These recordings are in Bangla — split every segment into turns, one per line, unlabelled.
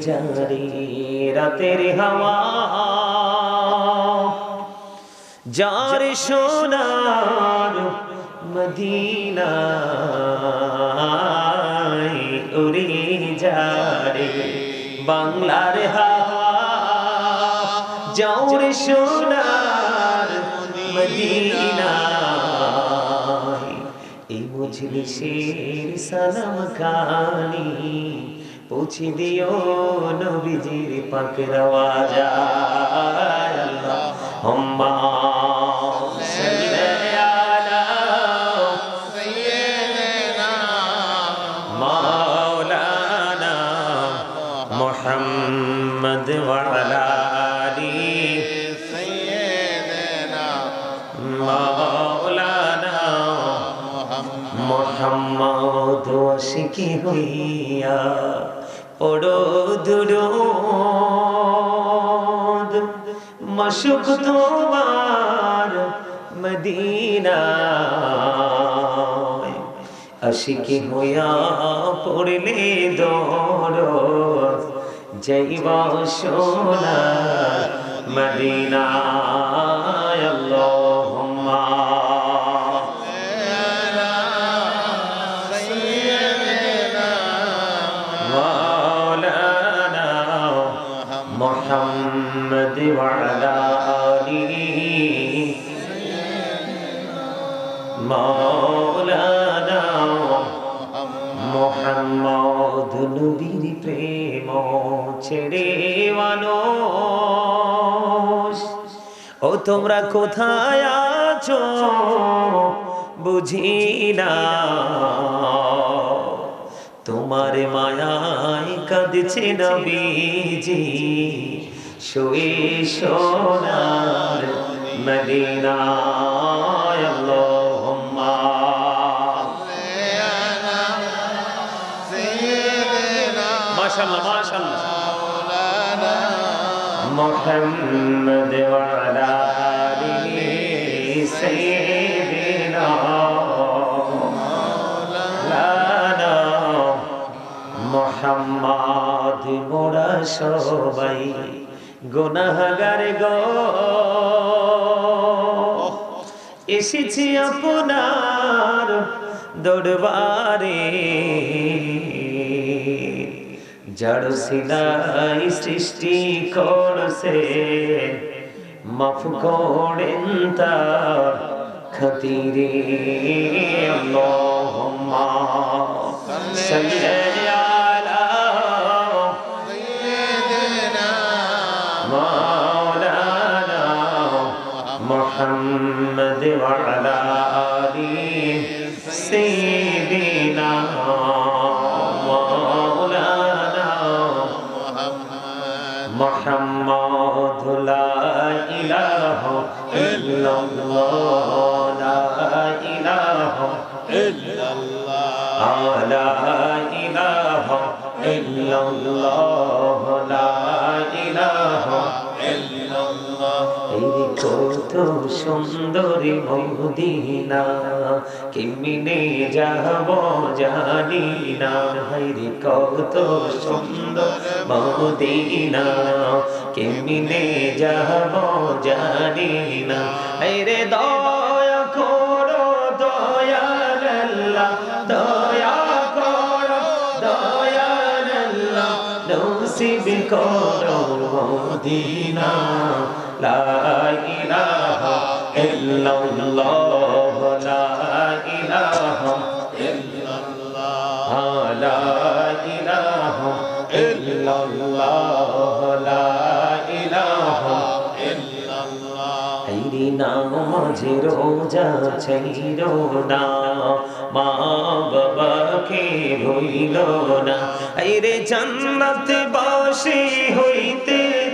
জারি, রাতের হাওয়া। যার সোনার মদিনা উড়ে যারে, বাংলার হাওয়া। যাওর সোনার মদিনা, এই মজলিসের সালাম কানি। পৌঁছে দিও নবীজির পাকের আওয়াজা আল্লাহুম্মা সাল্লি আলা মাওলানা মুহাম্মদ শিকি হইয়া পড়ো দুরুদ। মশুক তোমার মদিনা আশিকি হইয়া পড়লে দৌড় যাইবা সোনা মদিনা মৌলানা মোহাম্মদ নবীর প্রেম ছেড়ে মানুষ। ও তোমরা কোথায় আছো? বুঝি না। তোমার মায়ায় কাঁদছে নবীজি। শুয়ে সোনার মদিনায় আল্লাহ। মাশাআল্লাহ মাশাআল্লাহ। মাওলানা মুহাম্মদ ওয়া আলা আলিহি সাইয়্যিদিনা মাওলানা মুহাম্মদ মোরা সবাই গুনাহগার গো। এসেছি আপনার দরবারে। যার সিলাই সৃষ্টি করছে মাফ করেন তার খাতিরে আল্লাহুম্মা সাল্লি আলা সাইয়্যিদিনা মাওলানা সুন্দরী মদিনা কেমনে যাব জানি না। হাইরে কত সুন্দর মদিনা কেমনে যাব জানি না। হাইরে দয়া করো দয়াল আল্লাহ দয়া করো দয়াল আল্লাহ নসিব করো মদিনা লা ইলাহা ইল্লাল্লাহ, লা ইলাহা ইল্লাল্লাহ, লা ইলাহা ইল্লাল্লাহ, লা ইলাহা হাইরি নামাজে রোজা ছাইর না, মা বাবাকে ভুইল না। আইরে জান্নাত বাসি হইতে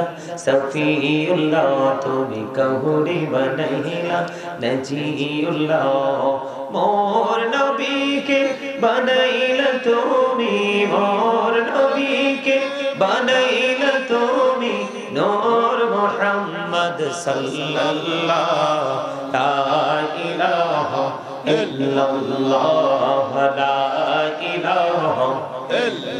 বানাইলা সফিউল্লাহ, তুমি কাহুরি বানাইলা। নজিউল্লাহ, মোর নবীকে বানাইলা তুমি, মোর নবীকে বানাইলা তুমি। নূর মুহাম্মদ সাল্লাল্লাহ, লা ইলাহা ইল্লাল্লাহ, লা ইলাহা লা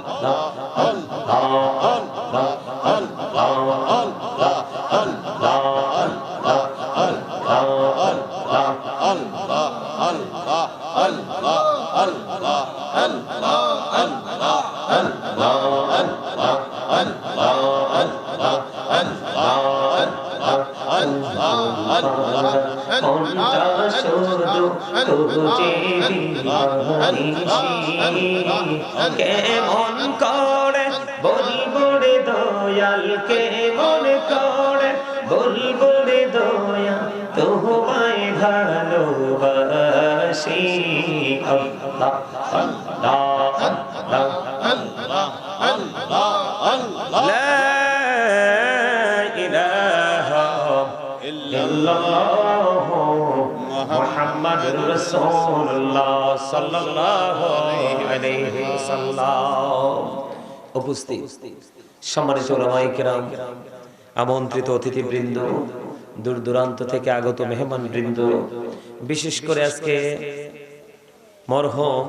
কোনটা শুধু খুঁজে কেমন করে বলব রে দয়াল কেমন করে বলব রে দয়া তোমায় ভালোবাসি আল্লাহ আমন্ত্রিত অতিথিবৃন্দ দূর দূরান্ত থেকে আগত মেহমান বৃন্দ বিশেষ করে আজকে মরহম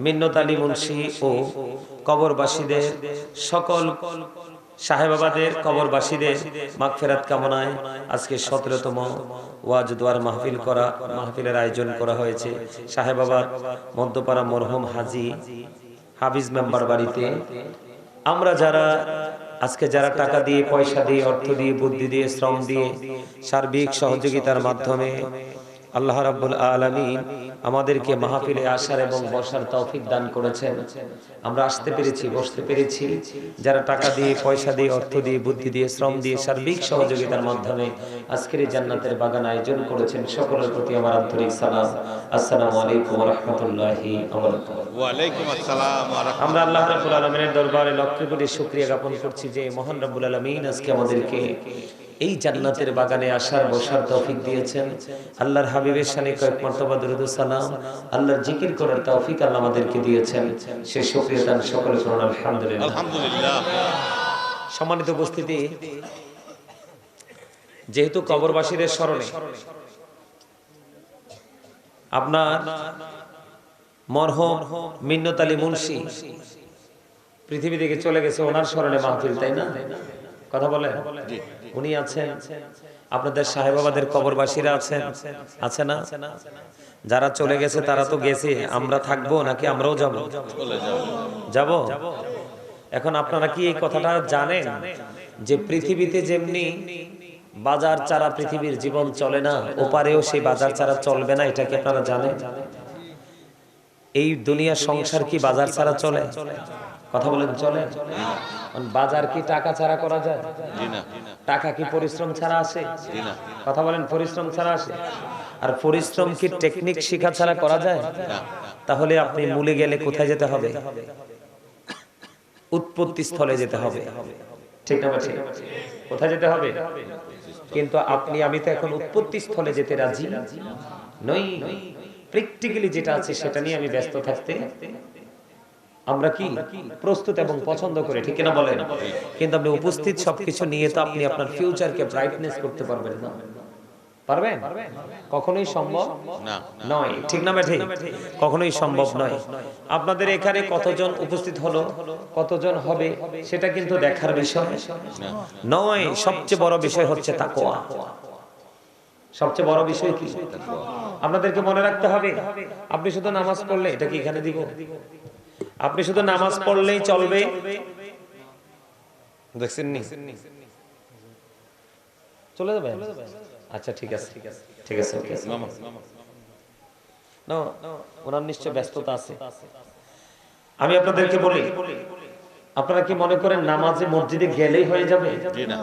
মিন্নত আলী মুন্সি ও কবরবাসীদের সকল সাহেবাবাদের কবরবাসীদের মাগফেরাত কামনায় আজকে সতেরোতম ওয়াজ দোয়ার মাহফিল করা, মাহফিলের আয়োজন করা হয়েছে। সাহেবাবাদ, মধ্যপাড়া মরহম হাজি, হাফিজ মেম্বার বাড়িতে। আমরা যারা, আজকে যারা টাকা দিয়ে, পয়সা দিয়ে, অর্থ দিয়ে, বুদ্ধি দিয়ে, শ্রম দিয়ে সার্বিক সহযোগিতার মাধ্যমে আল্লাহ রাব্বুল আলামিন আমাদেরকে মাহফিলে আসার এবং বসার তৌফিক দান করেছেন। আমরা আসতে পেরেছি বসতে পেরেছি। যারা টাকা দিয়ে পয়সা দিয়ে অর্থ দিয়ে বুদ্ধি দিয়ে শ্রম দিয়ে সার্বিক সহযোগিতার মাধ্যমে আজকের এই জান্নাতের বাগান আয়োজন করেছেন সকলের প্রতি আমার আন্তরিক সালাম। আসসালামু আলাইকুম ওয়া রাহমাতুল্লাহি ওয়া বারাকাতুহু। আমরা আল্লাহ রাব্বুল আলামিনের দরবারে লক্ষ কোটি শুকরিয়া জ্ঞাপন করছি যে মহান রাব্বুল আলামিন আজকে আমাদেরকে এই জান্নাতের বাগানে আসার বসার তৌফিক দিয়েছেন। আল্লাহর হাবিবের শানে কয়েক মর্তবা দরুদ সালাম। আল্লাহর জিকির করার তৌফিক আল্লাহ আমাদেরকে দিয়েছেন। সে শুকরিয়া দান সকলে করুন আলহামদুলিল্লাহ।
আলহামদুলিল্লাহ।
সম্মানিত উপস্থিতি যেহেতু কবরবাসীদের স্মরণে আপনার মরহম মিন্নত আলী মুন্সি পৃথিবী থেকে চলে গেছে ওনার স্মরণে মাহফিল তাই না? কথা বলে উনি আছেন। আপনাদের সাহেবাবাদের কবরবাসীরা আছেন। আছে না? যারা চলে গেছে তারা তো গেছে। আমরা থাকব নাকি আমরাও যাব? যাব? এখন আপনারা কি এই কথাটা জানেন? যে পৃথিবীতে যেমনি বাজার চারা পৃথিবীর জীবন চলে না, ওপারেও সেই বাজার চারা চলবে না, এটা কি আপনারা জানেন? এই দুনিয়া সংসার কি বাজার ছাড়া চলে? কথা বলেন, চলে? বাজার কি টাকা ছাড়া করা যায়? টাকা কি পরিশ্রম ছাড়া আসে? কথা বলেন পরিশ্রম ছাড়া আসে? আর পরিশ্রম কি টেকনিক শিখা ছাড়া করা যায়? তাহলে আপনি মূলে গেলে কোথায় যেতে হবে? উৎপত্তি স্থলে যেতে হবে। ঠিক না ঠিক? কোথায় যেতে হবে? কিন্তু আপনি আমি তো এখন উৎপত্তি স্থলে যেতে রাজি। নই। প্র্যাকটিক্যালি যেটা আছে সেটা নিয়ে আমি ব্যস্ত থাকতে আমরা কি প্রস্তুত এবং পছন্দ করে ঠিক না বলেন? কিন্তু আপনি উপস্থিত সবকিছু নিয়ে তো আপনি আপনার ফিউচারকে ব্রাইটনেস করতে পারবেন না। পারবেন কখনোই সম্ভব নয়। ঠিক না ঠিক কখনোই সম্ভব নয়। আপনাদের এখানে কতজন উপস্থিত হলো? কতজন হবে? সেটা কিন্তু দেখার বিষয়। নয় সবচেয়ে বড় বিষয় হচ্ছে তাকোয়া সবচেয়ে বড় বিষয় কি? আপনাদেরকে মনে রাখতে হবে? আপনি শুধু নামাজ পড়লে এটা কি এখানে দিব? আপনি শুধু নামাজ পড়লেই চলবে? দেখছেন নি চলে যাবে? আচ্ছা ঠিক আছে। ঠিক আছে ঠিক আছে। ওনার নিশ্চয় ব্যস্ততা আছে। আমি আপনাদেরকে বলি আপনারা কি মনে করেন নামাজে মসজিদে গেলেই হয়ে যাবে?
না।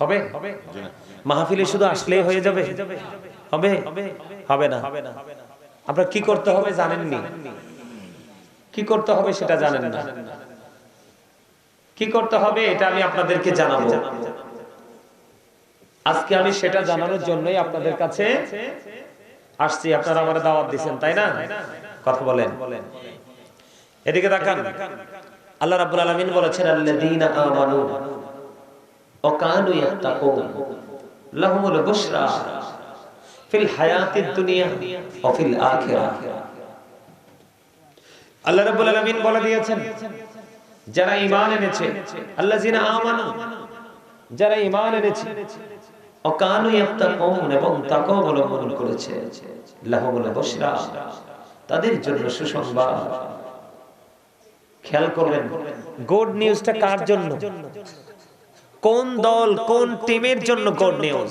হবে? মাহফিলে শুধু আসলেই হয়ে যাবে? হবে? হবে না। আপনার কি করতে হবে জানেননি? কি করতে হবে সেটা জানেন না। কি করতে হবে এটা আমি আপনাদেরকে জানাব। আজকে আমি সেটা জানানোর জন্যই আপনাদের কাছে আসছি। আপনারা আমার দাওয়াত দিচ্ছেন তাই না? কথা বলেন। এদিকে দেখান আল্লাহ রাব্বুল আলামিন বলেছেন, আল্লাযীনা আমানু ওয়া কানু ইয়াত্তাকুন লাহুমুল বুশরা ফিল হায়াতিদ দুনিয়া ওয়া ফিল আখিরাহ। আল্লাহ রাব্বুল আলামিন বলে দিয়েছেন, যারা ঈমান এনেছে, আল্লাযীনা আমানু, যারা ঈমান এনেছে ওয়া কানু ইয়াত্তাকুন এবং তাকওয়া অবলম্বন করেছে, লাহুমুল বুশরা, তাদের জন্য সুসংবাদ। খেয়াল করবেন, গুড নিউজটা কার জন্য? কোন দল, কোন টিমের জন্য গুড নিউজ?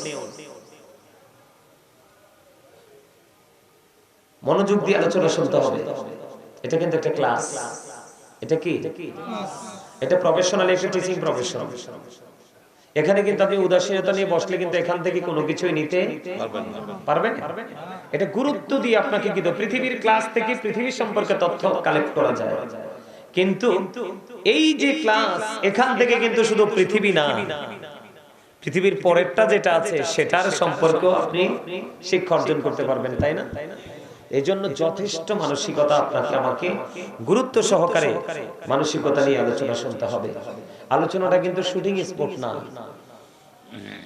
মনোযোগ দিয়ে আলোচনা শুনতে হবে। এটা কিন্তু একটা ক্লাস এটা কি? এটা প্রফেশনাল একটা টিচিং প্রফেশন এখানে কিন্তু আপনি উদাসীনতা নিয়ে বসলে কিন্তু এখান থেকে কোনো কিছুই নিতে
পারবেন
এটা গুরুত্ব দিয়ে আপনাকে কিন্তু পৃথিবীর ক্লাস থেকে পৃথিবী সম্পর্কে তথ্য কালেক্ট করা যায়। কিন্তু এই যে ক্লাস এখান থেকে কিন্তু শুধু পৃথিবী না পৃথিবীর পরেরটা যেটা আছে সেটার সম্পর্ক আপনি শিক্ষা অর্জন করতে পারবেন তাই না তাই না? এই জন্য যথেষ্ট মানসিকতা আপনাকে আমাকে গুরুত্ব সহকারে মানসিকতা নিয়ে আলোচনা শুনতে হবে। আলোচনাটা কিন্তু শুটিং স্পোর্ট না।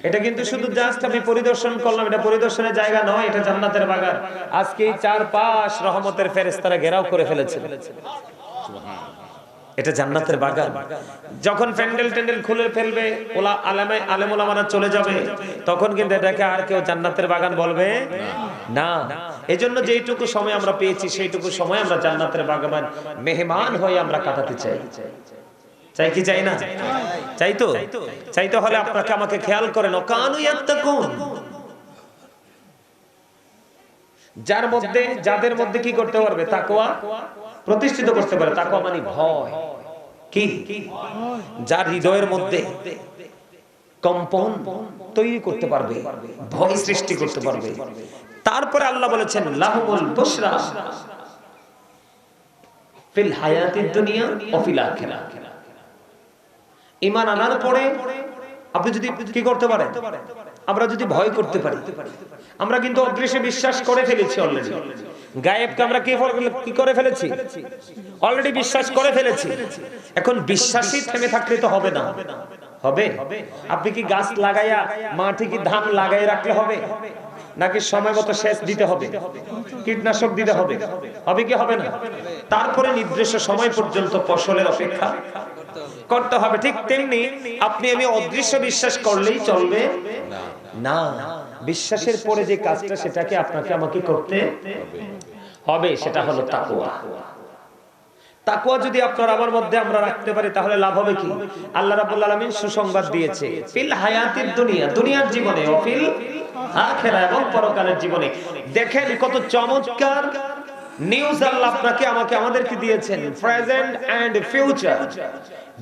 এটা কিন্তু শুধু জাস্ট আমি পরিদর্শন করলাম, এটা পরিদর্শনের জায়গা নয়, এটা জান্নাতের বাগান। আজকে চার পাশ রহমতের ফেরেস্তারা ঘেরাও করে ফেলেছে এটা জান্নাতের বাগান। যখন প্যান্ডেল ট্যান্ডেল খুলে ফেলবে, ওলা আলেমে আলেমুলামারা চলে যাবে, তখন কিন্তু এটাকে আর কেউ জান্নাতের বাগান বলবে না। এজন্য যেইটুকু সময় আমরা পেয়েছি, সেইটুকু সময় আমরা জান্নাতের বাগান মেহমান হয়ে আমরা কাটাতে চাই। চাই কি চাই না? চাই তো? চাইতে হলে আপনাকে আমাকে খেয়াল করেন। কানু ইয়াত্তাকুন। যার মধ্যে, যাদের মধ্যে কি করতে পারবে? তাকওয়া প্রতিষ্ঠিত করতে পারে। তাকওয়া মানে ভয়। কি? যার হৃদয়ের মধ্যে কম্পন তৈরি করতে পারবে, ভয় সৃষ্টি করতে পারবে। তারপরে আল্লাহ বলেছেন, লাহুমুল বুশরা ফিল হায়াতিদ দুনিয়া ও ফিল আখিরাহ ঈমান আনার পরে আপনি যদি কি করতে পারেন? আমরা যদি ভয় করতে পারি, আমরা কিন্তু অদৃশ্যে বিশ্বাস করে ফেলেছি অলরেডি গায়েবকে আমরা কি করে ফেলেছি? অলরেডি বিশ্বাস করে ফেলেছি। এখন বিশ্বাসই থেমে থাকলে তো হবে না। হবে? আপনি কি গাছ লাগাইয়া মাটি কি ধান লাগাই রাখলে হবে? নাকি সময় মতো সেচ দিতে হবে? কীটনাশক দিতে হবে? হবে কি হবে না? তারপরে নির্দিষ্ট সময় পর্যন্ত ফসলের অপেক্ষা। করতে হবে। ঠিক তেমনি আপনি আমি অদৃশ্য বিশ্বাস করলেই চলবে। না, বিশ্বাসের পরে যে কাজটা সেটাকে আপনাকে আমাকে করতে হবে, সেটা হলো তাকুয়া তাকুয়া যদি আপনার আমার মধ্যে আমরা রাখতে পারি, তাহলে লাভ হবে কি? আল্লাহ রাব্বুল আলামিন সুসংবাদ দিয়েছে, ফিল হায়াতিদ দুনিয়া, দুনিয়ার জীবনে ফিল আখিরা এবং পরকালের জীবনে। দেখেন কত চমৎকার নিউজ আল্লাহ আপনাকে, আমাকে, আমাদেরকে দিয়েছেন প্রেজেন্ট এন্ড ফিউচার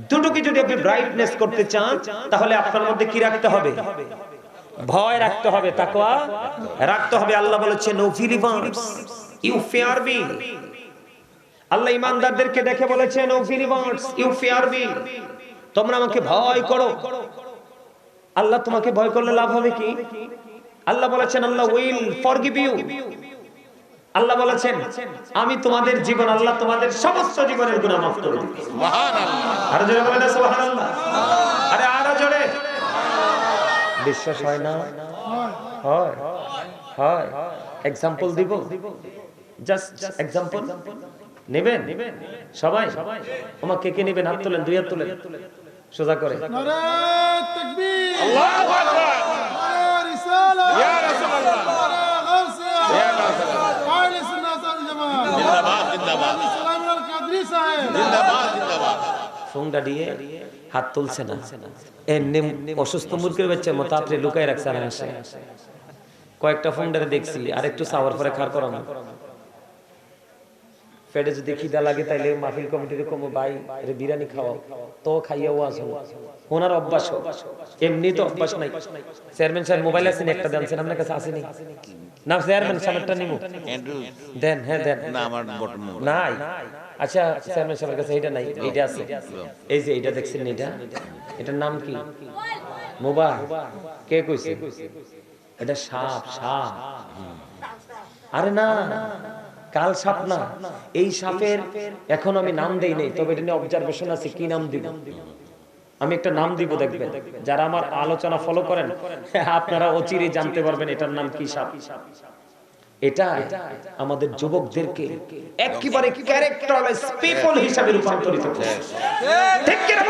দুটোকে যদি আপনি ব্রাইটনেস করতে চান, তাহলে আপনার মধ্যে কি রাখতে হবে? ভয় রাখতে হবে, তাকওয়া রাখতে হবে। আল্লাহ বলেছেন no believers you fear me আল্লাহ ইমানদারদেরকে দেখে বলেছেন O believers you fear me তোমরা আমাকে ভয় করো। আল্লাহ তোমাকে ভয় করলে লাভ হবে কি? আল্লাহ বলেছেন, Allah will forgive you Allah বলেছেন আমি তোমাদের জীবন আল্লাহ তোমাদের সমস্ত জীবনের গুনাহ মাফ করে দিবে।
মহান আল্লাহ
আরও জোরে বলেন না সুবহানাল্লাহ? আরে আরও জোরে। বিশ্বাস হয় না? হয়। হয়। এক্সাম্পল দিব? জাস্ট এক্সাম্পল নেবেন? সবাই? ওমা কে কে নেবেন? হাত তোলেন দুই হাত তোলেন। সোজা করে।
নারে তাকবীর।
আল্লাহু আকবার।
নারে রিসালা
ইয়া রাসূলুল্লাহ।
হাত তুলছে না। অসুস্থ লুকাই রাখছে কয়েকটা ফোনটারে দেখছি আর একটু সাওয়ার পরে খার করানো পেটে যদি খিদা লাগে তাইলে মাহফিল কমিটির কম ভাই এটা বিরিয়ানি খাওয়াও। তো খাইয়া ওয়াজ হব। ওনার অভ্যাস এমনি তো অভ্যাস নাই। চেয়ারম্যান সাহেব মোবাইল আছে একটা দেন। আপনার কাছে আসেনি না? চেয়ারম্যান সাহেবটা নিমু। দেন হ্যাঁ দেন।
না আমার
নাই। আচ্ছা চেয়ারম্যান সাহেবের কাছে এটা নাই। এইটা আছে। এই যে এইটা দেখছেন এটা এটার নাম কি? মোবাইল। কে কইছে? এটা সাপ সাপ। আরে না। কাল সাপ না। এই সাপের এখন আমি নাম দেই নাই তবে এটা নিয়ে অবজারভেশন আছে কি নাম দিব? আমি একটা নাম দিব দেখবেন। যারা আমার আলোচনা ফলো করেন আপনারা অচিরে জানতে পারবেন এটার নাম কি সাপ। এটা আমাদের যুবকদেরকে একেবারে ক্যারেক্টারলেস পিপল হিসাবে রূপান্তরিত ঠিক কি না?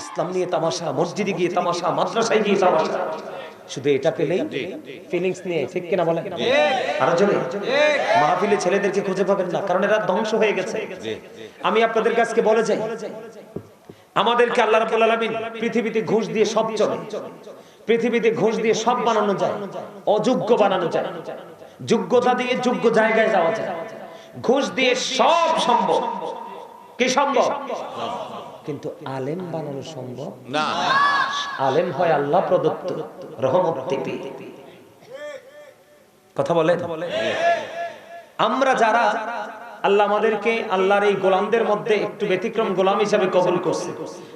ইসলাম নিয়ে তামাশা মসজিদে গিয়ে তামাশা মাদ্রাসায় গিয়ে তামাশা। শুধু এটা পেলেই ফিলিংস নিয়ে ঠিক কিনা বলেন? আরও জোরে মাহফিলে ছেলেদেরকে খুঁজে পাবেন না কারণ এরা ধ্বংস হয়ে গেছে। আমি আপনাদের কাছকে বলে যাই আমাদেরকে আল্লাহ রাব্বুল আলামিন পৃথিবীতে ঘুষ দিয়ে সব চলে। পৃথিবীতে ঘুষ দিয়ে সব বানানো যায় অযোগ্য বানানো যায় যোগ্যতা দিয়ে যোগ্য জায়গায় যাওয়া যায়। ঘুষ দিয়ে সব সম্ভব। কি সম্ভব। কিন্তু আলেম বানানো সম্ভব?
না।
আলেম হয় আল্লাহ প্রদত্ত রহমত থেকে। কথা বলে আমরা যারা আল্লাহ আমাদেরকে আল্লাহর এই গোলামদের মধ্যে একটু ব্যতিক্রম গোলাম হিসাবে কবুল করছে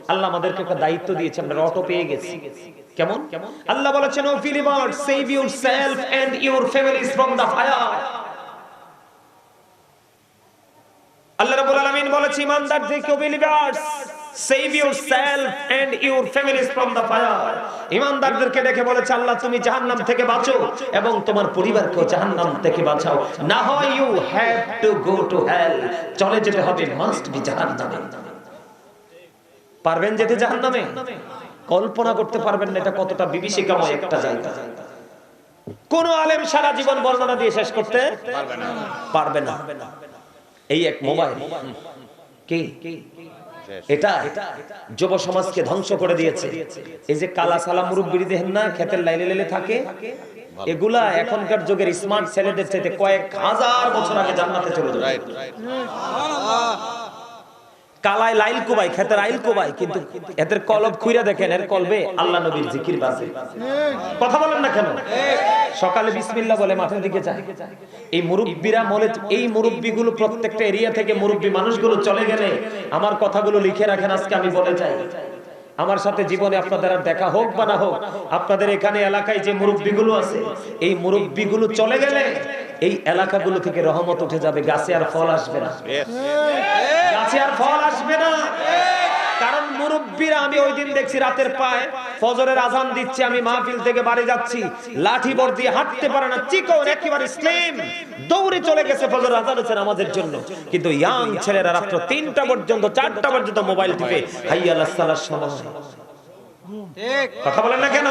আল্লাহ আমাদেরকে একটা দায়িত্ব দিয়েছে আমরা অটো পেয়ে গেছি। কেমন? আল্লাহ বলেছেন O believers save yourself and your families from the fire আল্লাহ রাব্বুল আলামিন বলেছে ইমানদারদেরকে believers save yourself and your families from the fire ইমানদারদেরকে দেখে বলেছে, আল্লাহ, তুমি জাহান্নাম থেকে বাঁচো এবং তোমার পরিবারকেও জাহান্নাম থেকে বাঁচাও। না হয় you have to go to hell চলে যেতে হবে মাস্ট বি জাহান্নামে। পারবেন যেতে জাহান্নামে? কল্পনা করতে পারবেন না এটা কতটা বিভীষিকাময় একটা জায়গা। কোন আলেম সারা জীবন বর্ণনা দিয়ে শেষ করতে পারবে না। এই এক মোবাইল। কি? এটা যুব সমাজকে ধ্বংস করে দিয়েছে। এই যে কালা সালা মুরব্বী দেখেন না খেতের লাইলে লাইলে থাকে এগুলা এখনকার যুগের স্মার্ট ছেলেদের চাইতে কয়েক হাজার বছর আগে জান্নাতে চলে যাবে।
রাইট
লাইল কোবাই খেতের আইল কিন্তু এদের কলব দেখেন, এর কলবে আল্লাহ নবীর জিকির বাজে। কথা বলেন না কেন? সকালে বলে দিকে যায়। এই মুরব্বীরা এই মুরব্বীগুলো প্রত্যেকটা এরিয়া থেকে মুরব্বী মানুষগুলো চলে গেলে আমার কথাগুলো লিখে রাখেন, আজকে আমি বলে যাই। আমার সাথে জীবনে আপনাদের আর দেখা হোক বা না হোক, আপনাদের এখানে এলাকায় যে মুরব্বীগুলো আছে, এই মুরব্বীগুলো চলে গেলে এই এলাকাগুলো থেকে রহমত উঠে যাবে, গাছে আর ফল আসবে না। গাছে আর ফল আসবে না। কারণ মুরব্বীরা আমি ওই দিন দেখছি রাতের পায় ফজরের আজান দিচ্ছে আমি মাহফিল থেকে বাড়ি যাচ্ছি। লাঠি বর দিয়ে হাঁটতে পারে না চিকন একেবারে স্লিম দৌড়ে চলে গেছে ফজর আজান হচ্ছে আমাদের জন্য। কিন্তু ইয়াং ছেলেরা রাত্র তিনটা পর্যন্ত চারটা পর্যন্ত মোবাইল টিপে হাইয়া আল্লাহ সময়। কথা বলেন না কেন?